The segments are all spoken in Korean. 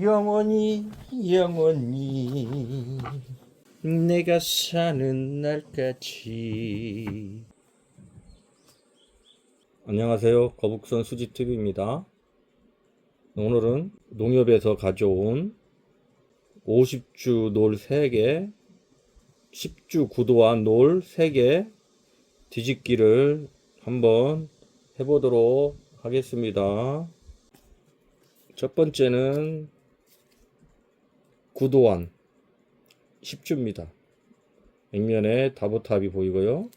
영원히 영원히. 내가 사는 날까지. 안녕하세요. 거북선 수지TV입니다. 오늘은 농협에서 가져온 50주 놀 3개 10주 구도한 놀 3개 뒤집기를 한번 해보도록 하겠습니다. 첫 번째는 구도환 10주입니다. 액면에 다보탑이 보이고요.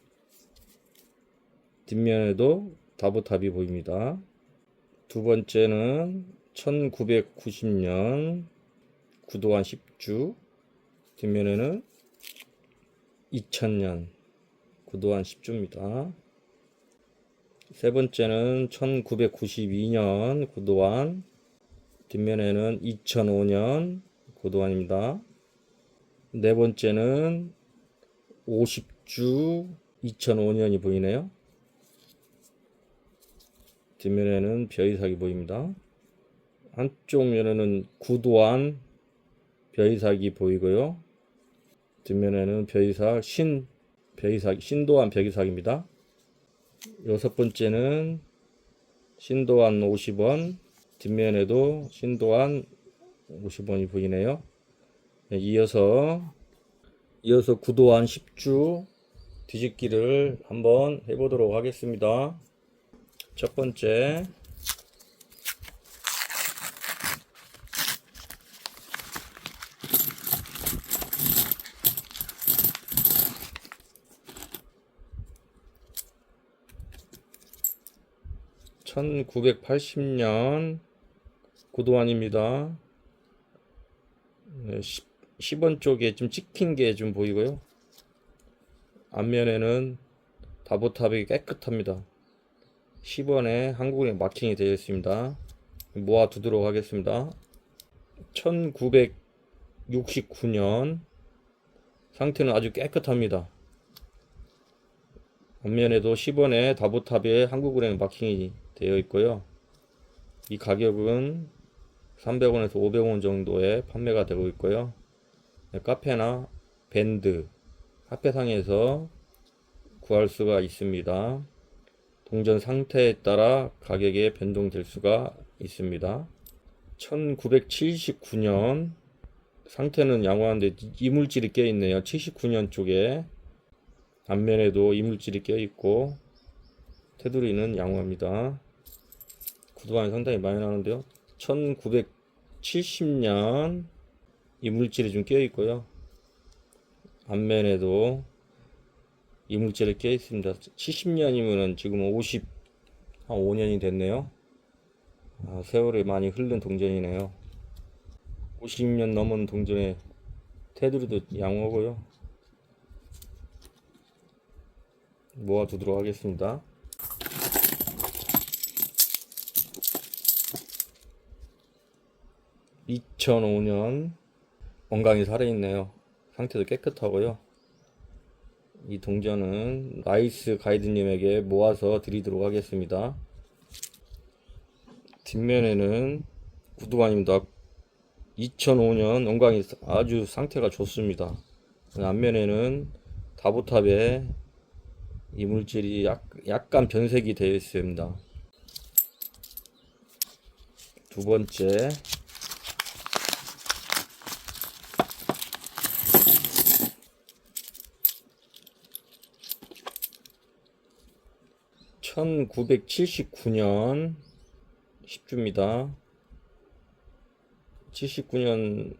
뒷면에도 다보탑이 보입니다. 두 번째는 1990년 구도환 10주 뒷면에는 2000년 구도환 10주입니다. 세 번째는 1992년 구도환 뒷면에는 2005년 고도환입니다. 네 번째는 50주 2005년이 보이네요. 뒷면에는 벼이삭이 보입니다. 한쪽 면에는 구도환 벼이삭이 보이고요. 뒷면에는 벼이삭 신 벼이삭 신도환 벼이삭입니다. 여섯 번째는 신도환 50원 뒷면에도 신도환 50원이 보이네요. 네, 이어서 이어서 구도한 10주 뒤집기를 한번 해보도록 하겠습니다. 첫 번째 (1980년) 구도환입니다. 네, 10, 10 원 쪽에 좀 찍힌 게 좀 보이고요. 앞면에는 다보탑이 깨끗합니다. 10원에 한국은행 마킹이 되어 있습니다. 모아 두도록 하겠습니다. 1969년 상태는 아주 깨끗합니다. 앞면에도 10원에 다보탑에 한국은행 마킹이 되어 있고요. 이 가격은 300원에서 500원 정도에 판매가 되고 있고요. 네, 카페나 밴드, 카페상에서 구할 수가 있습니다. 동전 상태에 따라 가격이 변동될 수가 있습니다. 1979년 상태는 양호한데 이물질이 껴 있네요. 79년 쪽에 앞면에도 이물질이 껴 있고 테두리는 양호합니다. 구도안이 상당히 많이 나는데요. 1970년 이물질이 좀껴 있고요. 앞면에도 이물질이 껴 있습니다. 70년이면은 지금 50, 한 5년이 됐네요. 아, 세월이 많이 흐른 동전이네요. 50년 넘은 동전에 테두리도 양호하고요. 모아두도록 하겠습니다. 2005년 원강이 살아있네요. 상태도 깨끗하고요. 이 동전은 나이스 가이드님에게 모아서 드리도록 하겠습니다. 뒷면에는 구두관입니다. 2005년 원광이 아주 상태가 좋습니다. 앞면에는 다보탑에 이물질이 약, 약간 변색이 되어 있습니다. 두 번째 (1979년) 10주입니다. 79년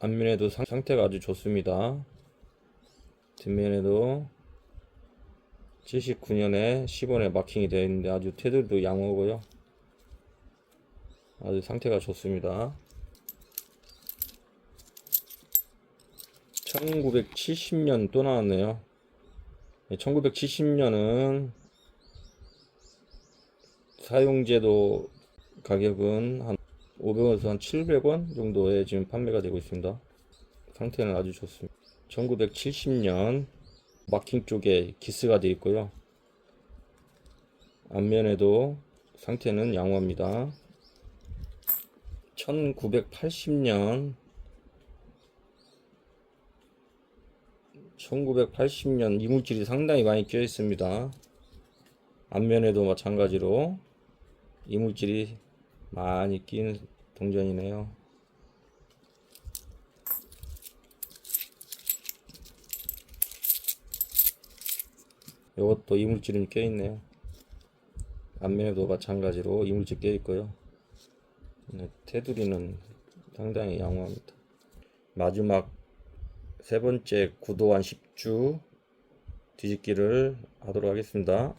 앞면에도 상, 상태가 아주 좋습니다. 뒷면에도 79년에 10원에 마킹이 되어 있는데 아주 테두리도 양호하고요. 아주 상태가 좋습니다. 1970년 또 나왔네요. 1970년은 사용제도 가격은 한 500원에서 한 700원 정도에 지금 판매가 되고 있습니다. 상태는 아주 좋습니다. 1970년 마킹 쪽에 기스가 되어 있고요. 앞면에도 상태는 양호합니다. 1980년 1980년 이물질이 상당히 많이 껴 있습니다. 앞면에도 마찬가지로 이물질이 많이 낀 동전이네요. 이것도 이물질이 껴 있네요. 앞면에도 마찬가지로 이물질 껴 있고요. 네, 테두리는 상당히 양호합니다. 마지막 세 번째 구도한 10주 뒤집기를 하도록 하겠습니다.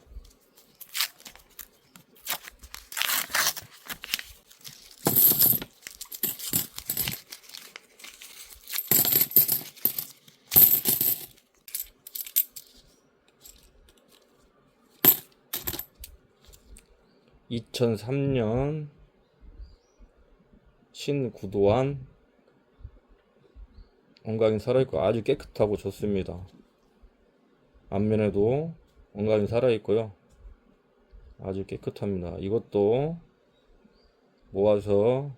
(2003년) 신구도한 엉강이 살아있고 아주 깨끗하고 좋습니다. 앞면에도 엉강이 살아있고요. 아주 깨끗합니다. 이것도 모아서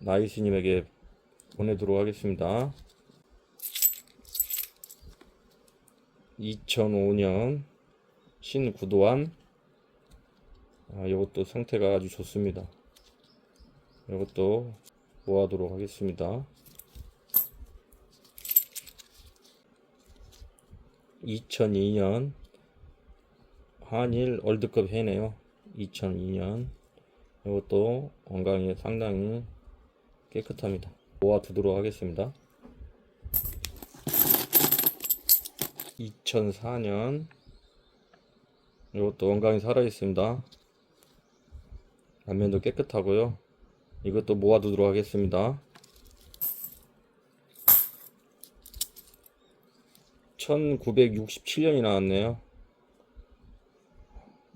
나이스님에게 보내도록 하겠습니다. 2005년 신구도한 아, 이것도 상태가 아주 좋습니다. 이것도 모아도록 하겠습니다. 2002년 한일 월드컵 해네요. 2002년 이것도 건강이 상당히 깨끗합니다. 모아두도록 하겠습니다. 2004년 이것도 원강이 살아있습니다. 앞면도 깨끗하고요. 이것도 모아두도록 하겠습니다. 1967년이 나왔네요.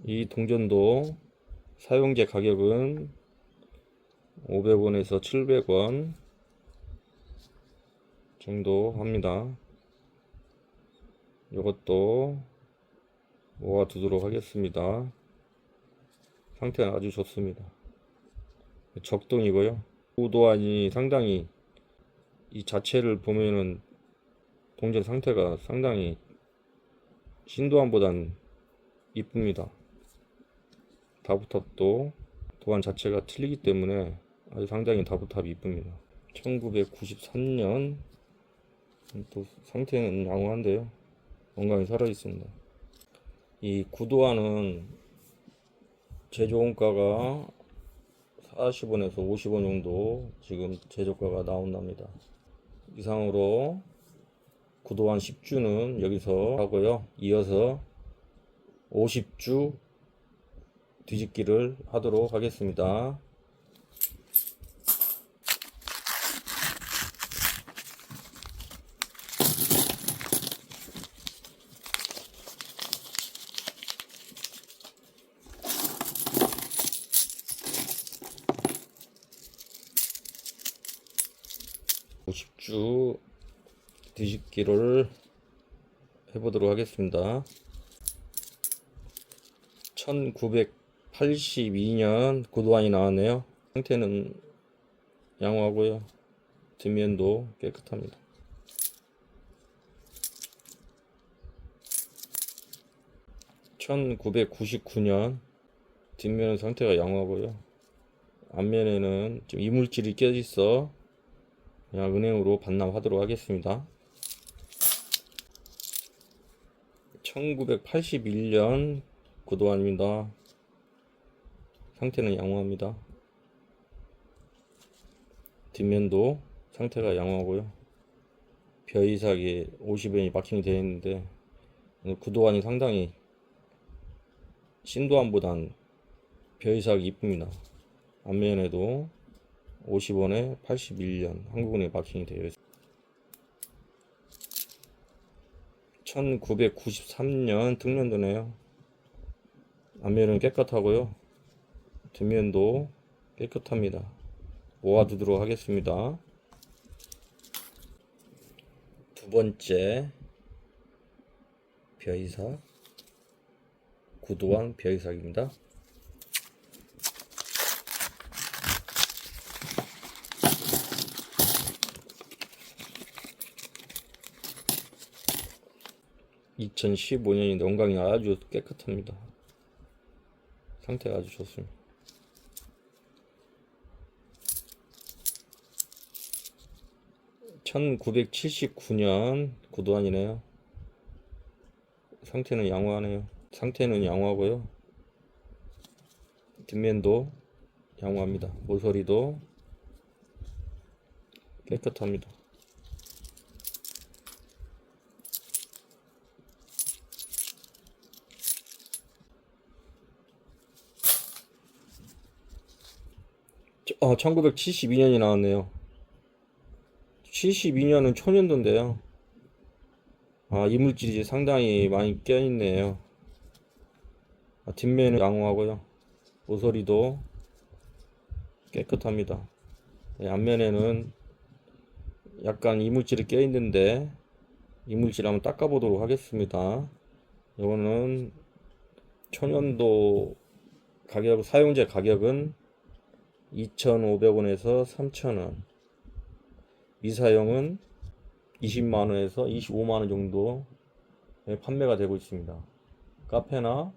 이 동전도 사용제 가격은 500원에서 700원 정도 합니다. 이것도 모아두도록 하겠습니다. 상태는 아주 좋습니다. 적동이고요. 우도안이 상당히 이 자체를 보면은 동전 상태가 상당히 신도안보단 이쁩니다. 다부탑도 도안 자체가 틀리기 때문에 아주 상당히 다부탑이 이쁩니다. 1993년 또 상태는 양호한데요. 건강히 살아있습니다. 이 구도안은 제조원가가 40원에서 50원 정도 지금 제조가가 나온답니다. 이상으로 구도한 10주는 여기서 하고요. 이어서 50주 뒤집기를 하도록 하겠습니다. (50주) 뒤집기를 해보도록 하겠습니다. 1982년 구도안이 나왔네요. 상태는 양호하고요. 뒷면도 깨끗합니다. (1999년) 뒷면은 상태가 양호하고요. 앞면에는 좀 이물질이 껴 있어 그냥 은행으로 반납하도록 하겠습니다. 1981년 구도안입니다. 상태는 양호합니다. 뒷면도 상태가 양호하고요. 벼이삭이 50원이 마킹이 되어 있는데 구도안이 상당히 신도안보단 벼이삭이 이쁩니다. 앞면에도 50원에 81년 한국은행 마킹이 되어 있습니다. 1993년 특년도네요. 앞면은 깨끗하고요. 뒷면도 깨끗합니다. 모아두도록 하겠습니다. 두 번째 벼이삭 구도왕 벼이삭입니다. 2015년인데 원광이 아주 깨끗합니다. 상태가 아주 좋습니다. (1979년) 구도안이네요. 상태는 양호하네요. 상태는 양호하고요. 뒷면도 양호합니다. 모서리도 깨끗합니다 어, 1972년이 나왔네요. 72년은 초년도인데요. 아, 이물질이 상당히 많이 껴있네요. 아, 뒷면은 양호하고요. 모서리도 깨끗합니다. 네, 앞면에는 약간 이물질이 껴있는데 이물질 한번 닦아보도록 하겠습니다. 이거는 초년도 가격, 사용제 가격은 2,500원에서 3,000원. 미사용은 20만원에서 25만원 정도 판매가 되고 있습니다. 카페나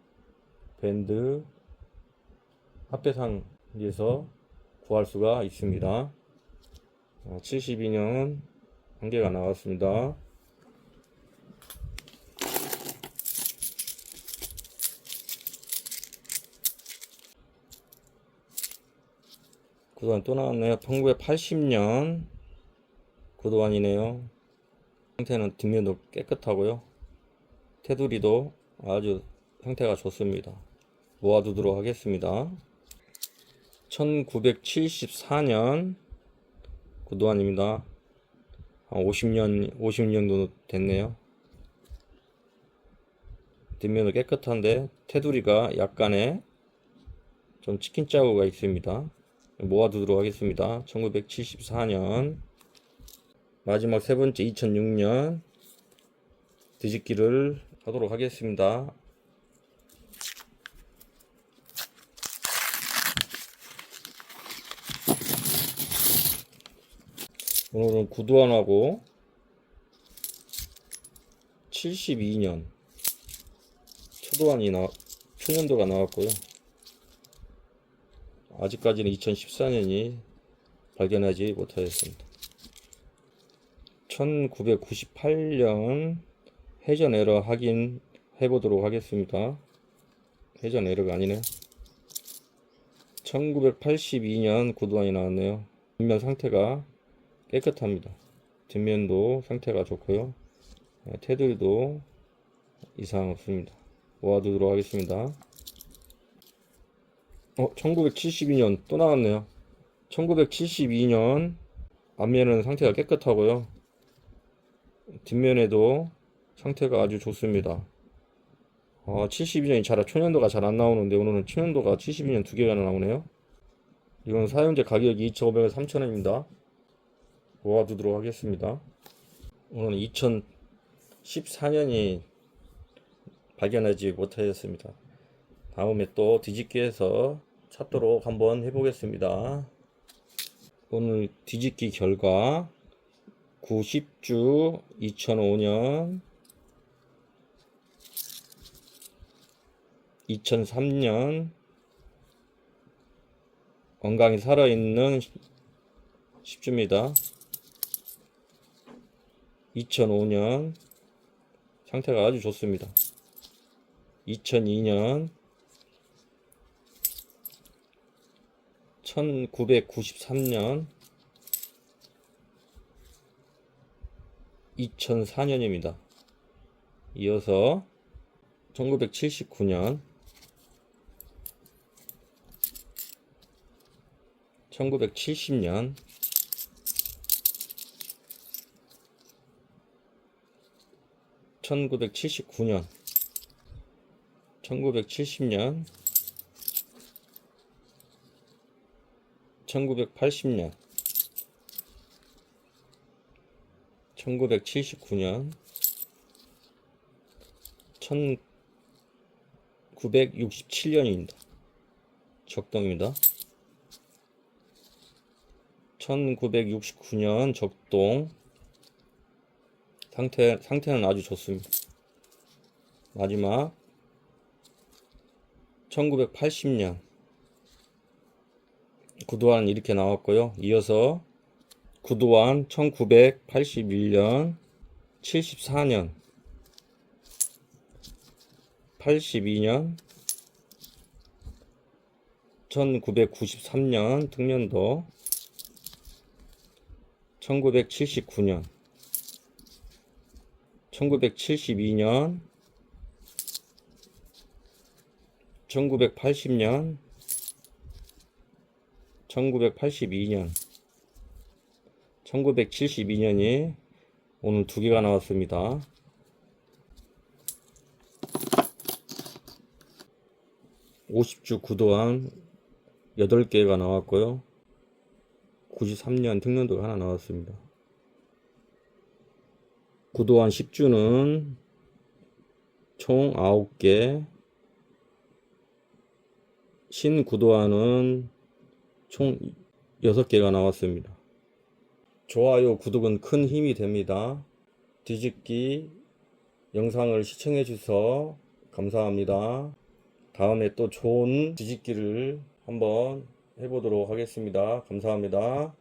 밴드, 합배상에서 구할 수가 있습니다. 72년 한 개가 나왔습니다. 구도안 또 나왔네요. 1980년 구도안이네요. 상태는 뒷면도 깨끗하고요. 테두리도 아주 상태가 좋습니다. 모아두도록 하겠습니다. 1974년 구도안입니다. 한 50년, 50년 정도 됐네요. 뒷면은 깨끗한데 테두리가 약간의 좀 치킨 자국가 있습니다. 모아두도록 하겠습니다. 1974년 마지막 세 번째 2006년 뒤집기를 하도록 하겠습니다. 오늘은 구두안하고 72년 초도안이 나 초년도가 나왔고요. 아직까지는 2014년이 발견하지 못하였습니다. 1998년 회전 에러 확인 해 보도록 하겠습니다. 회전 에러가 아니네. 1982년 구두안이 나왔네요. 뒷면 상태가 깨끗합니다. 뒷면도 상태가 좋고요. 네, 테두리도 이상 없습니다. 모아두도록 하겠습니다. 어, 1972년 또 나왔네요. 1972년 앞면은 상태가 깨끗하고요. 뒷면에도 상태가 아주 좋습니다. 아, 72년이 잘, 초년도가 잘 안 나오는데 오늘은 초년도가 72년 두 개가 나오네요. 이건 사용제 가격이 2,500원, 3,000원입니다. 모아두도록 하겠습니다. 오늘은 2014년이 발견하지 못하였습니다. 다음에 또 뒤집기 해서 찾도록 한번 해보겠습니다. 오늘 뒤집기 결과 90주 2005년 2003년 건강히 살아있는 10주입니다. 2005년 상태가 아주 좋습니다. 2002년 1993년 2004년입니다. 이어서 1979년 1970년 1979년 1970년 1980년 1979년 1967년입니다. 적동입니다. 1969년 적동 상태 상태는 아주 좋습니다. 마지막 1980년 구도안 이렇게 나왔고요. 이어서 구도안 1981년 74년 82년 1993년 특년도 1979년 1972년 1980년 1982년. 1972년이 오늘 두 개가 나왔습니다. (50주) 구도한 8개가 나왔고요. 93년 특년도가 하나 나왔습니다. 구도한 10주는 총 9개. 신구도안은 총 6개가 나왔습니다. 좋아요, 구독은 큰 힘이 됩니다. 뒤집기 영상을 시청해 주셔서 감사합니다. 다음에 또 좋은 뒤집기를 한번 해보도록 하겠습니다. 감사합니다.